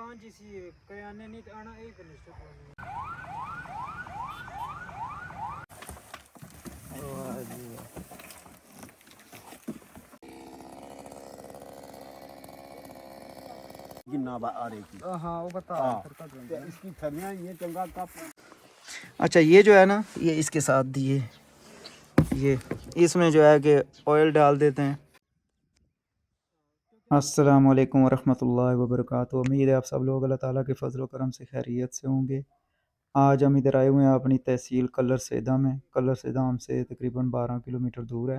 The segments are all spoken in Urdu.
آنا ایک اچھا یہ جو ہے نا یہ اس کے ساتھ دیے۔ یہ اس میں جو ہے کہ آئل ڈال دیتے ہیں۔ السلام علیکم ورحمۃ اللہ وبرکاتہ۔ امید ہے آپ سب لوگ اللہ تعالیٰ کے فضل و کرم سے خیریت سے ہوں گے۔ آج ہم ادھر آئے ہوئے ہیں اپنی تحصیل کلر سیدھا میں۔ کلر سیدھا ہم سے تقریباً بارہ کلومیٹر دور ہے۔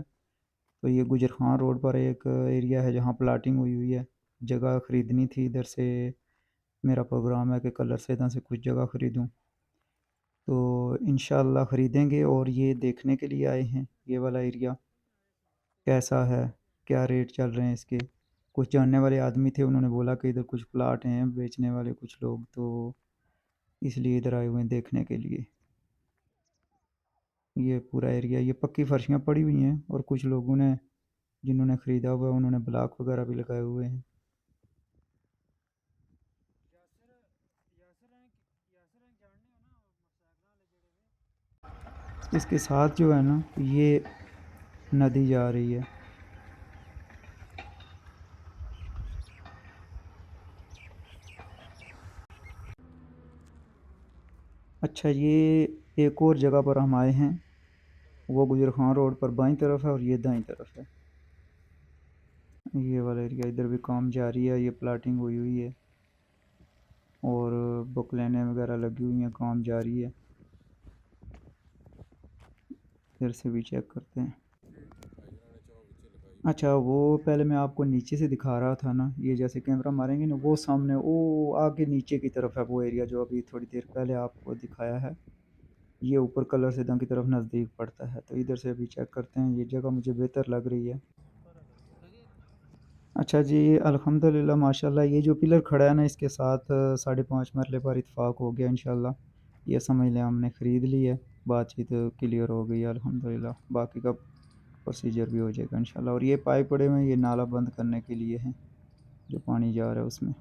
تو یہ گجر خان روڈ پر ایک ایریا ہے جہاں پلاٹنگ ہوئی ہوئی ہے۔ جگہ خریدنی تھی، ادھر سے میرا پروگرام ہے کہ کلر سیدھا سے کچھ جگہ خریدوں۔ تو انشاءاللہ خریدیں گے اور یہ دیکھنے کے لیے آئے ہیں۔ یہ والا ایریا کیسا ہے؟ کیا ریٹ چل رہے ہیں اس کے؟ کچھ جاننے والے آدمی تھے، انہوں نے بولا کہ ادھر کچھ پلاٹ ہیں بیچنے والے کچھ لوگ، تو اس لیے ادھر آئے ہوئے ہیں دیکھنے کے لیے۔ یہ پورا ایریا یہ پکی فرشیاں پڑی ہوئی ہیں اور کچھ لوگوں نے جنہوں نے خریدا ہوا انہوں نے بلاک وغیرہ بھی لگائے ہوئے ہیں۔ اس کے ساتھ جو ہے نا، یہ ندی جا رہی ہے۔ اچھا یہ ایک اور جگہ پر ہم آئے ہیں۔ وہ گجر خان روڈ پر بائیں طرف ہے اور یہ دائیں طرف ہے۔ یہ والا ایریا ادھر بھی کام جاری ہے، یہ پلاٹنگ ہوئی ہوئی ہے۔ اور بک لینے وغیرہ لگی ہوئی ہیں، کام جاری ہے۔ ادھر سے بھی چیک کرتے ہیں۔ اچھا وہ پہلے میں آپ کو نیچے سے دکھا رہا تھا نا، یہ جیسے کیمرہ ماریں گے نا، وہ سامنے، وہ آگے نیچے کی طرف ہے، وہ ایریا جو ابھی تھوڑی دیر پہلے آپ کو دکھایا ہے۔ یہ اوپر کلر سے دن کی طرف نزدیک پڑتا ہے، تو ادھر سے ابھی چیک کرتے ہیں، یہ جگہ مجھے بہتر لگ رہی ہے۔ اچھا جی الحمد للہ ماشاء اللہ یہ جو پلر کھڑا ہے نا، اس کے ساتھ ساڑھے پانچ مرلے پر اتفاق ہو گیا، انشاءاللہ۔ یہ سمجھ لیں، ہم نے خرید لی ہے، بات چیت کلیئر ہو گئی، الحمدللہ۔ الحمد للہ باقی کا پروسیجر بھی ہو جائے گا، انشاءاللہ۔ اور یہ پائپ پڑے ہوئے یہ نالا بند کرنے کے لیے ہیں، جو پانی جا رہا ہے اس میں۔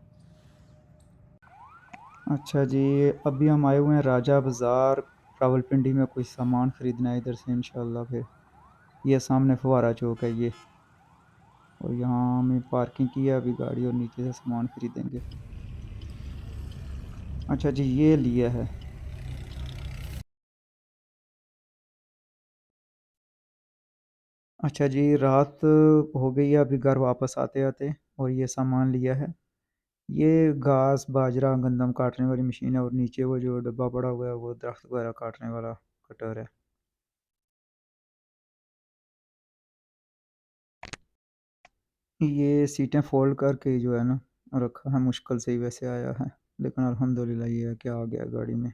اچھا جی ابھی ہم آئے ہوئے ہیں راجہ بازار راول پنڈی میں کوئی سامان خریدنا ہے ادھر سے، انشاءاللہ۔ پھر یہ سامنے فوارہ چوک ہے، یہ۔ اور یہاں ہمیں پارکنگ کی ہے، ابھی گاڑی اور نیچے سے سامان خریدیں گے۔ اچھا جی یہ لیا ہے۔ اچھا جی رات ہو گئی ہے، ابھی گھر واپس آتے آتے اور یہ سامان لیا ہے۔ یہ گھاس باجرہ، گندم کاٹنے والی مشین ہے اور نیچے وہ جو ڈبہ پڑا ہوا ہے، وہ درخت وغیرہ کاٹنے والا کٹر ہے۔ یہ سیٹیں فولڈ کر کے جو ہے نا رکھا ہے، مشکل سے ہی ویسے آیا ہے، لیکن الحمدللہ یہ ہے کہ آ گیا گاڑی میں۔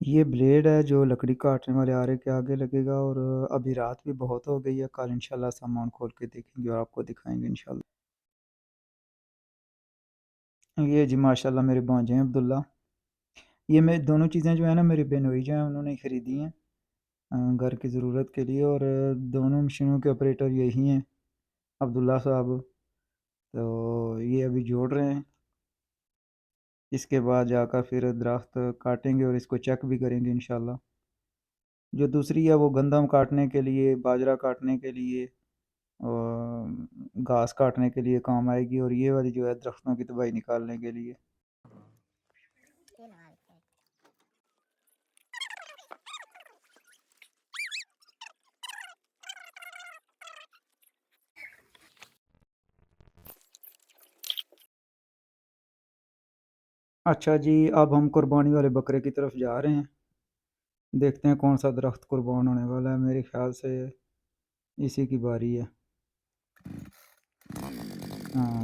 یہ بلیڈ ہے جو لکڑی کاٹنے والے آرے کے آگے لگے گا اور ابھی رات بھی بہت ہو گئی ہے۔ کل انشاءاللہ سامان کھول کے دیکھیں گے اور آپ کو دکھائیں گے انشاءاللہ۔ یہ جی ماشاء اللہ میرے بانجے ہیں، عبداللہ۔ یہ میں دونوں چیزیں جو ہیں نا میری بینوئی جو ہیں، انہوں نے خریدی ہیں گھر کی ضرورت کے لیے، اور دونوں مشینوں کے آپریٹر یہی ہیں، عبداللہ صاحب۔ تو یہ ابھی جوڑ رہے ہیں۔ اس کے بعد جا کر پھر درخت کاٹیں گے اور اس کو چیک بھی کریں گے انشاءاللہ۔ جو دوسری ہے وہ گندم کاٹنے کے لیے، باجرہ کاٹنے کے لیے، اور گھاس کاٹنے کے لیے کام آئے گی اور یہ والی جو ہے درختوں کی تباہی نکالنے کے لیے۔ اچھا جی اب ہم قربانی والے بکرے کی طرف جا رہے ہیں۔ دیکھتے ہیں کون سا درخت قربان ہونے والا ہے، میرے خیال سے اسی کی باری ہے۔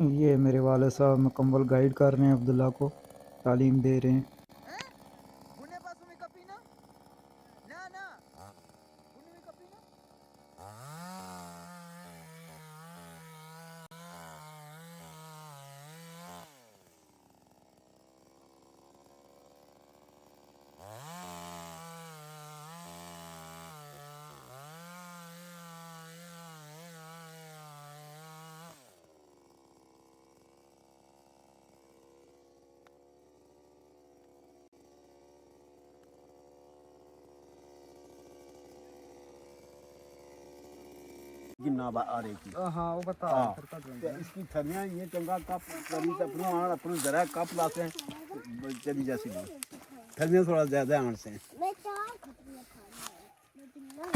یہ میرے والد صاحب مکمل گائیڈ کر رہے ہیں عبداللہ کو تعلیم دے رہے ہیں۔ گنا با آ رہی تھی ہاں وہ بتا پھر کٹ تے اس کی تھریاں یہ چنگا کپ کری تے اپنو آن اپنو ذرا کپ لاتے ہیں چلی جیسی بھی تھریاں تھوڑا زیادہ آن سے میں چار کھٹیاں کھانا ہے لیکن نہ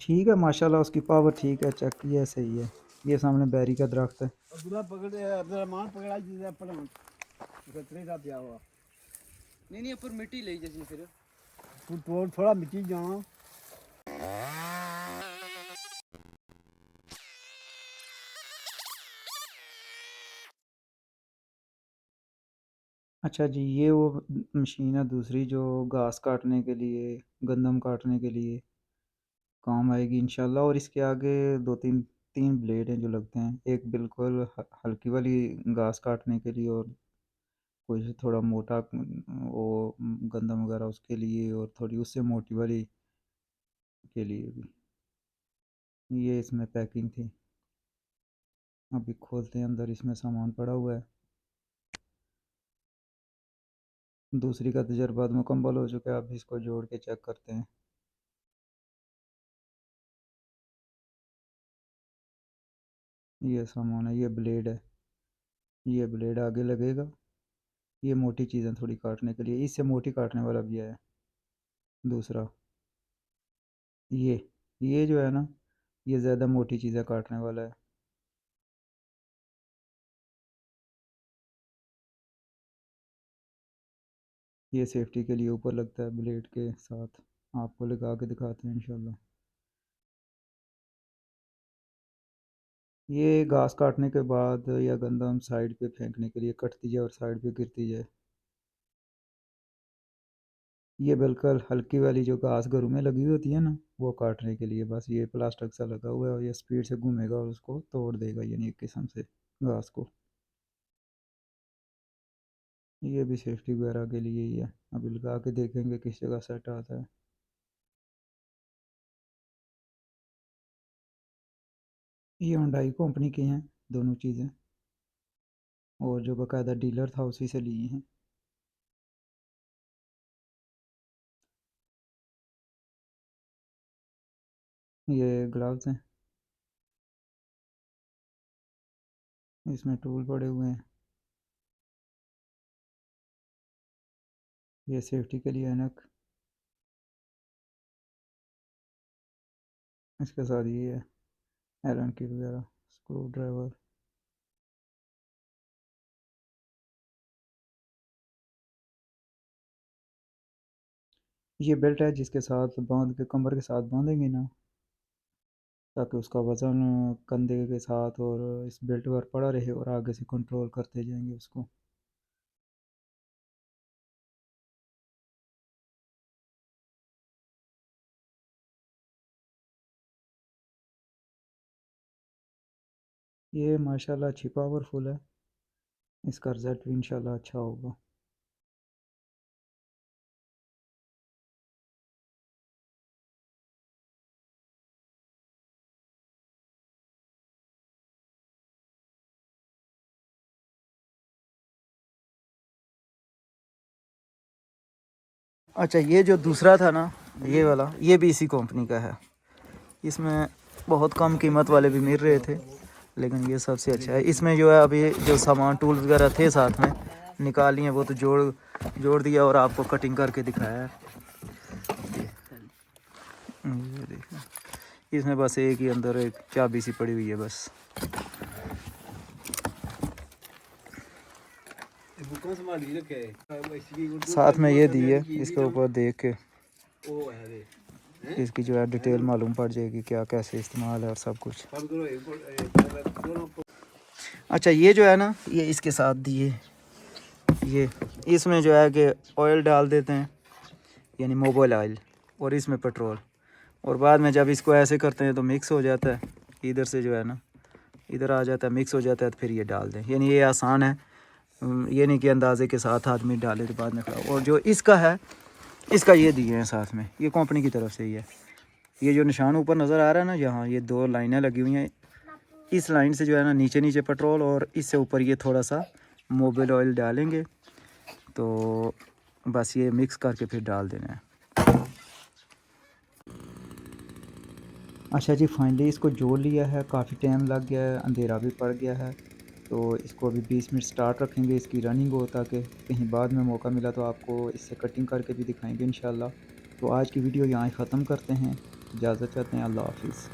ٹھیک ہے ماشاءاللہ اس کی پاور ٹھیک ہے چیک کیا ہے صحیح ہے یہ سامنے بیری کا درخت ہے عبداللہ پکڑ عبدالرحمان پکڑا اپنا تری کا پیا ہوا۔ نہیں نہیں اوپر مٹی لے جیسی پھر۔ تو توڑ تھوڑا مٹی جانا اچھا جی یہ وہ مشین ہے دوسری جو گھاس کاٹنے کے لیے گندم کاٹنے کے لیے کام آئے گی انشاءاللہ۔ اور اس کے آگے دو تین تین بلیڈ ہیں جو لگتے ہیں۔ ایک بالکل ہلکی والی گھاس کاٹنے کے لیے اور کوئی تھوڑا موٹا وہ گندم وغیرہ اس کے لیے اور تھوڑی اس سے موٹی والی کے لیے بھی۔ یہ اس میں پیکنگ تھی۔ ابھی کھولتے ہیں، اندر اس میں سامان پڑا ہوا ہے۔ دوسری کا تجربہ مکمل ہو چکا ہے، اب اس کو جوڑ کے چیک کرتے ہیں۔ یہ سامان ہے، یہ بلیڈ ہے۔ یہ بلیڈ آگے لگے گا۔ یہ موٹی چیزیں تھوڑی کاٹنے کے لیے۔ اس سے موٹی کاٹنے والا بھی ہے۔ دوسرا، یہ یہ جو ہے نا، یہ زیادہ موٹی چیزیں کاٹنے والا ہے۔ یہ سیفٹی کے لیے اوپر لگتا ہے بلیڈ کے ساتھ۔ آپ کو لگا کے دکھاتے ہیں انشاءاللہ۔ یہ گھاس کاٹنے کے بعد یا گندم سائڈ پہ پھینکنے کے لیے کٹتی جائے اور سائڈ پہ گرتی جائے۔ یہ بالکل ہلکی والی جو گھاس گھروں میں لگی ہوتی ہے نا، وہ کاٹنے کے لیے بس یہ پلاسٹک سا لگا ہوا ہے اور یہ اسپیڈ سے گھومے گا اور اس کو توڑ دے گا یعنی ایک قسم سے گھاس کو۔ یہ بھی سیفٹی وغیرہ کے لیے ہی ہے۔ ابھی لگا کے دیکھیں گے کس جگہ سیٹ آتا ہے۔ یہ ہنڈائی کمپنی کی ہیں، دونوں چیزیں۔ اور جو باقاعدہ ڈیلر تھا اسی سے لی ہیں۔ یہ گلوز ہیں۔ اس میں ٹول پڑے ہوئے ہیں۔ یہ سیفٹی کے لیے اینک اس کے ساتھ یہ ہے۔ ایلن کی وغیرہ اسکرو ڈرائیور یہ بیلٹ ہے جس کے ساتھ باندھ کے کمر کے ساتھ باندھیں گے نا، تاکہ اس کا وزن کندھے کے ساتھ اور اس بیلٹ پر پڑا رہے اور آگے سے کنٹرول کرتے جائیں گے اس کو۔ یہ ماشاءاللہ اچھی پاورفل ہے۔ اس کا رزلٹ بھی انشاءاللہ اچھا ہوگا۔ اچھا یہ جو دوسرا تھا نا، یہ والا، یہ بھی اسی کمپنی کا ہے۔ اس میں بہت کم قیمت والے بھی مل رہے تھے۔ لیکن یہ سب سے اچھا ہے۔ اس میں جو ہے ابھی جو سامان ٹول وغیرہ تھے ساتھ میں نکال لیے وہ تو جوڑ جوڑ دیا اور آپ کو کٹنگ کر کے دکھایا۔ ہے اس میں بس ایک ہی اندر ایک چابی سی پڑی ہوئی ہے بس۔ میں ساتھ میں یہ دی ہے، اس کے اوپر دیکھ کے۔ اس کی جو ہے ڈیٹیل معلوم پڑ جائے گی کیا کیسے استعمال ہے اور سب کچھ۔ اچھا یہ جو ہے نا، یہ اس کے ساتھ دیے۔ یہ، اس میں جو ہے کہ آئل ڈال دیتے ہیں یعنی موبائل آئل اور اس میں پٹرول اور بعد میں جب اس کو ایسے کرتے ہیں تو مکس ہو جاتا ہے۔ ادھر سے جو ہے نا، ادھر آ جاتا ہے مکس ہو جاتا ہے، تو پھر یہ ڈال دیں۔ یعنی یہ آسان ہے۔ یہ نہیں کہ اندازے کے ساتھ آدمی ڈالے تو بعد میں خراب اور جو اس کا ہے اس کا یہ دیے ہیں ساتھ میں، یہ کمپنی کی طرف سے ہی ہے۔ یہ جو نشان اوپر نظر آ رہا ہے نا، یہاں یہ دو لائنیں لگی ہوئی ہیں۔ اس لائن سے جو ہے نا، نیچے نیچے پٹرول اور اس سے اوپر یہ تھوڑا سا موبائل آئل ڈالیں گے۔ تو بس یہ مکس کر کے پھر ڈال دینا ہے۔ اچھا جی فائنلی اس کو جوڑ لیا ہے۔ کافی ٹائم لگ گیا ہے، اندھیرا بھی پڑ گیا ہے۔ تو اس کو ابھی بیس منٹ سٹارٹ رکھیں گے، اس کی رننگ ہو تاکہ کہیں بعد میں موقع ملا تو آپ کو اس سے کٹنگ کر کے بھی دکھائیں گے انشاءاللہ۔ تو آج کی ویڈیو یہاں ہی ختم کرتے ہیں۔ اجازت چاہتے ہیں، اللہ حافظ۔